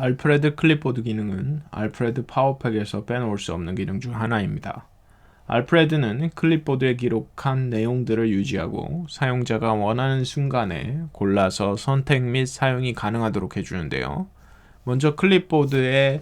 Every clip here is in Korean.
알프레드 클립보드 기능은 알프레드 파워팩에서 빼놓을 수 없는 기능 중 하나입니다. 알프레드는 클립보드에 기록한 내용들을 유지하고 사용자가 원하는 순간에 골라서 선택 및 사용이 가능하도록 해주는데요. 먼저 클립보드의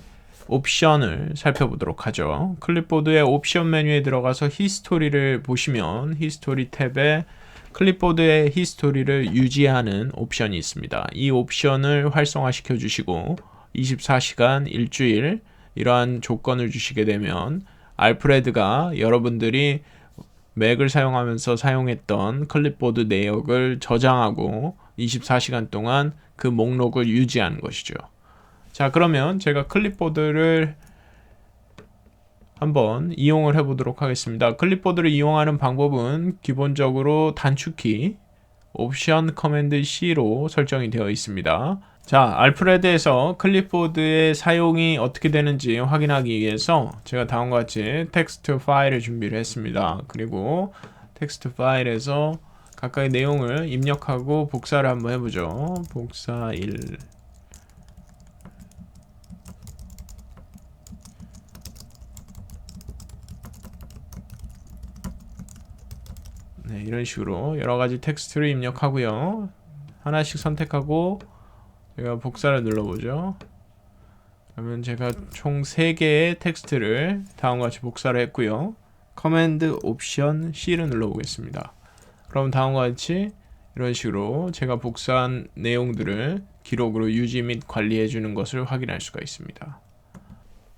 옵션을 살펴보도록 하죠. 클립보드의 옵션 메뉴에 들어가서 히스토리를 보시면 히스토리 탭에 클립보드의 히스토리를 유지하는 옵션이 있습니다. 이 옵션을 활성화시켜 주시고 24시간 일주일 이러한 조건을 주시게 되면 알프레드가 여러분들이 맥을 사용하면서 사용했던 클립보드 내역을 저장하고 24시간 동안 그 목록을 유지하는 것이죠. 자, 그러면 제가 클립보드를 한번 이용을 해 보도록 하겠습니다. 클립보드를 이용하는 방법은 기본적으로 단축키 옵션 커맨드 C로 설정이 되어 있습니다. 자, 알프레드에서 클립보드의 사용이 어떻게 되는지 확인하기 위해서 제가 다음과 같이 텍스트 파일을 준비를 했습니다. 그리고 텍스트 파일에서 각각의 내용을 입력하고 복사를 한번 해보죠. 복사 1 네, 이런 식으로 여러 가지 텍스트를 입력하고요. 하나씩 선택하고 제가 복사를 눌러보죠. 그러면 제가 총 3개의 텍스트를 다음과 같이 복사를 했고요. 커맨드 옵션 C를 눌러보겠습니다. 그럼 다음과 같이 이런 식으로 제가 복사한 내용들을 기록으로 유지 및 관리해 주는 것을 확인할 수가 있습니다.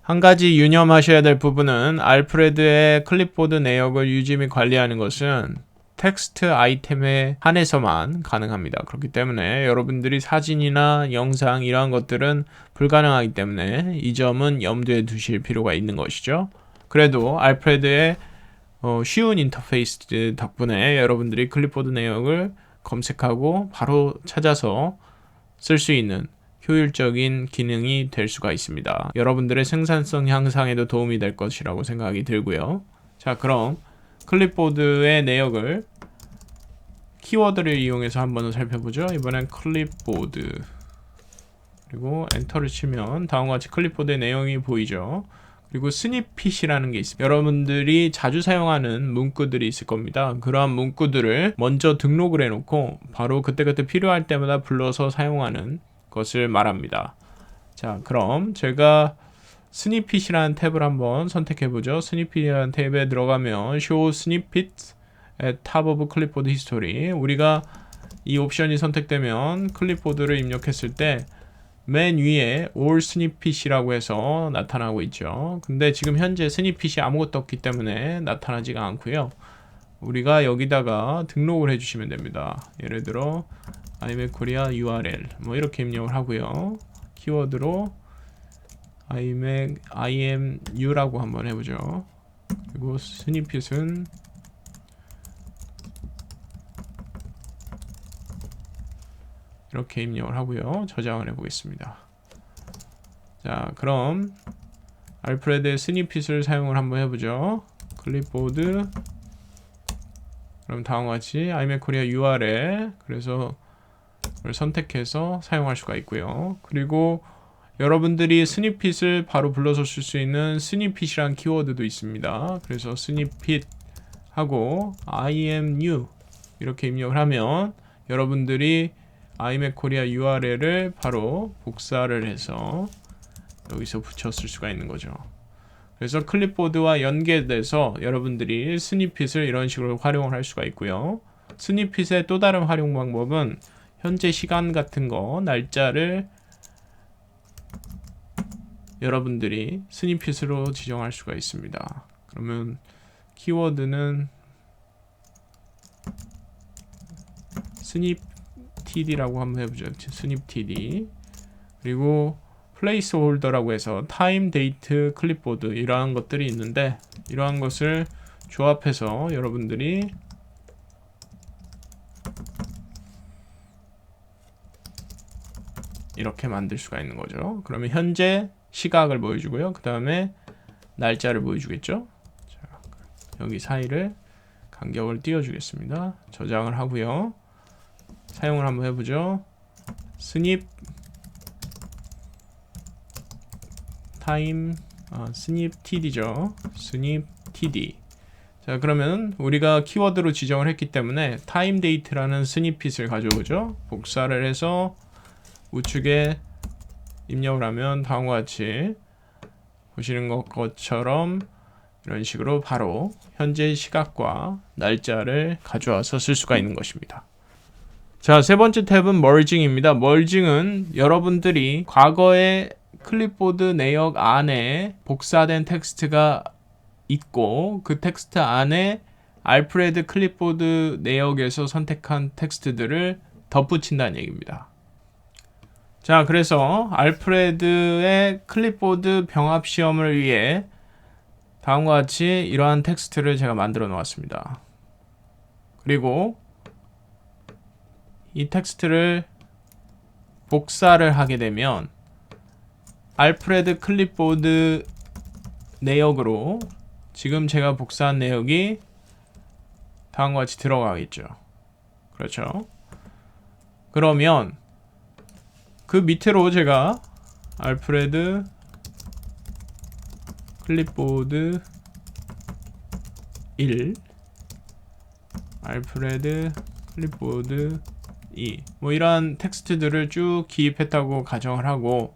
한 가지 유념하셔야 될 부분은 알프레드의 클립보드 내역을 유지 및 관리하는 것은 텍스트 아이템에 한해서만 가능합니다. 그렇기 때문에 여러분들이 사진이나 영상 이러한 것들은 불가능하기 때문에 이 점은 염두에 두실 필요가 있는 것이죠. 그래도 알프레드의 어, 쉬운 인터페이스 덕분에 여러분들이 클립보드 내용을 검색하고 바로 찾아서 쓸 수 있는 효율적인 기능이 될 수가 있습니다. 여러분들의 생산성 향상에도 도움이 될 것이라고 생각이 들고요. 자, 그럼 클립보드의 내역을 키워드를 이용해서 한번 살펴보죠. 이번엔 클립보드 그리고 엔터를 치면 다음과 같이 클립보드의 내용이 보이죠. 그리고 스니핏이라는 게 있습니다. 여러분들이 자주 사용하는 문구들이 있을 겁니다. 그러한 문구들을 먼저 등록을 해놓고 바로 그때그때 필요할 때마다 불러서 사용하는 것을 말합니다. 자, 그럼 제가 스니핏이라는 탭을 한번 선택해 보죠. 스니핏이라는 탭에 들어가면 show snippet top of clipboard history 우리가 이 옵션이 선택되면 클립보드를 입력했을 때 맨 위에 all snippet이라고 해서 나타나고 있죠. 근데 지금 현재 스니핏이 아무것도 없기 때문에 나타나지가 않고요. 우리가 여기다가 등록을 해주시면 됩니다. 예를 들어 iMac Korea URL 뭐 이렇게 입력을 하고요. 키워드로 iMac IMU라고 한번 해보죠. 그리고 스니핏은 이렇게 입력을 하고요. 저장을 해보겠습니다. 자, 그럼 알프레드의 스니핏을 사용을 한번 해보죠. 클립보드 그럼 다음과 같이 iMac Korea URL 그래서 를 선택해서 사용할 수가 있고요. 그리고 여러분들이 스니핏을 바로 불러서 쓸 수 있는 스니핏이란 키워드도 있습니다. 그래서 스니핏 하고 imu 이렇게 입력을 하면 여러분들이 Korea URL을 바로 복사를 해서 여기서 붙였을 수가 있는 거죠. 그래서 클립보드와 연계돼서 여러분들이 스니핏을 이런 식으로 활용을 할 수가 있고요. 스니핏의 또 다른 활용 방법은 현재 시간 같은 거, 날짜를 여러분들이 스니핏으로 지정할 수가 있습니다. 그러면 키워드는 스닙 td라고 한번 해보죠. 스닙 td 그리고 플레이스 홀더라고 해서 타임 데이트 클립보드 이러한 것들이 있는데 이러한 것을 조합해서 여러분들이 이렇게 만들 수가 있는 거죠. 그러면 현재 시각을 보여주고요. 그 다음에 날짜를 보여주겠죠. 자, 여기 사이를 간격을 띄워주겠습니다. 저장을 하고요. 사용을 한번 해보죠. 스닙 타임 아, 스닙 td죠. 스닙 td. 자 그러면 우리가 키워드로 지정을 했기 때문에 타임 데이트라는 스니핏을 가져오죠. 복사를 해서 우측에 입력을 하면 다음과 같이 보시는 것 것처럼 이런 식으로 바로 현재 시각과 날짜를 가져와서 쓸 수가 있는 것입니다. 자, 세 번째 탭은 멀징입니다. 멀징은 여러분들이 과거에 클립보드 내역 안에 복사된 텍스트가 있고 그 텍스트 안에 알프레드 클립보드 내역에서 선택한 텍스트들을 덧붙인다는 얘기입니다. 자, 그래서 알프레드의 클립보드 병합 시험을 위해 다음과 같이 이러한 텍스트를 제가 만들어 놓았습니다. 그리고 이 텍스트를 복사를 하게 되면 알프레드 클립보드 내역으로 지금 제가 복사한 내역이 다음과 같이 들어가겠죠. 그렇죠. 그러면 그 밑으로 제가 알프레드 클립보드 1 알프레드 클립보드 2뭐 이러한 텍스트들을 쭉 기입했다고 가정을 하고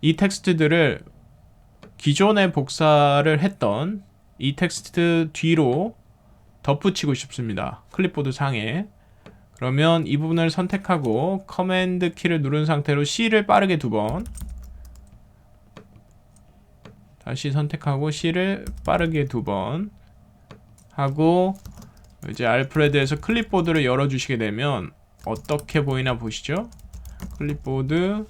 이 텍스트들을 기존에 복사를 했던 이 텍스트 뒤로 덧붙이고 싶습니다. 클립보드 상에. 그러면 이 부분을 선택하고 커맨드 키를 누른 상태로 C를 빠르게 두 번. 다시 선택하고 C를 빠르게 두 번. 하고 이제 알프레드에서 클립보드를 열어주시게 되면 어떻게 보이나 보시죠? 클립보드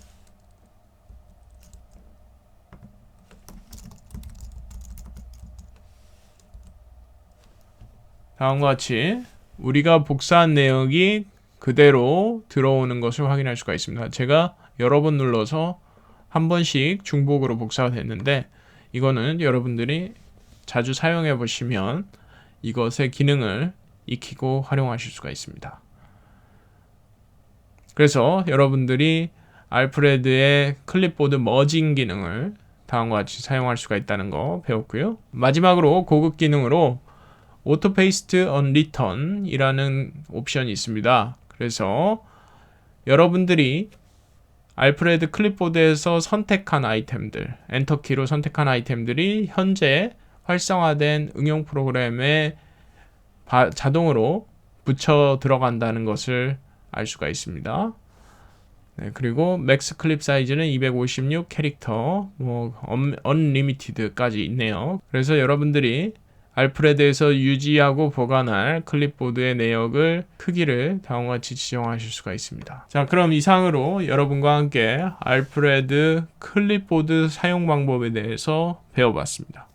다음과 같이 우리가 복사한 내역이 그대로 들어오는 것을 확인할 수가 있습니다. 제가 여러 번 눌러서 한 번씩 중복으로 복사가 됐는데 이거는 여러분들이 자주 사용해 보시면 이것의 기능을 익히고 활용하실 수가 있습니다. 그래서 여러분들이 알프레드의 클립보드 머징 기능을 다음과 같이 사용할 수가 있다는 거 배웠고요. 마지막으로 고급 기능으로 오토 페이스트 언 리턴이라는 옵션이 있습니다. 그래서 여러분들이 알프레드 클립보드에서 선택한 아이템들, 엔터키로 선택한 아이템들이 현재 활성화된 응용 프로그램에 바, 자동으로 붙여 들어간다는 것을 알 수가 있습니다. 네, 그리고 맥스 클립 사이즈는 256 캐릭터, 뭐 언리미티드까지 있네요. 그래서 여러분들이 알프레드에서 유지하고 보관할 클립보드의 내역을 크기를 다음과 같이 지정하실 수가 있습니다. 자, 그럼 이상으로 여러분과 함께 알프레드 클립보드 사용 방법에 대해서 배워봤습니다.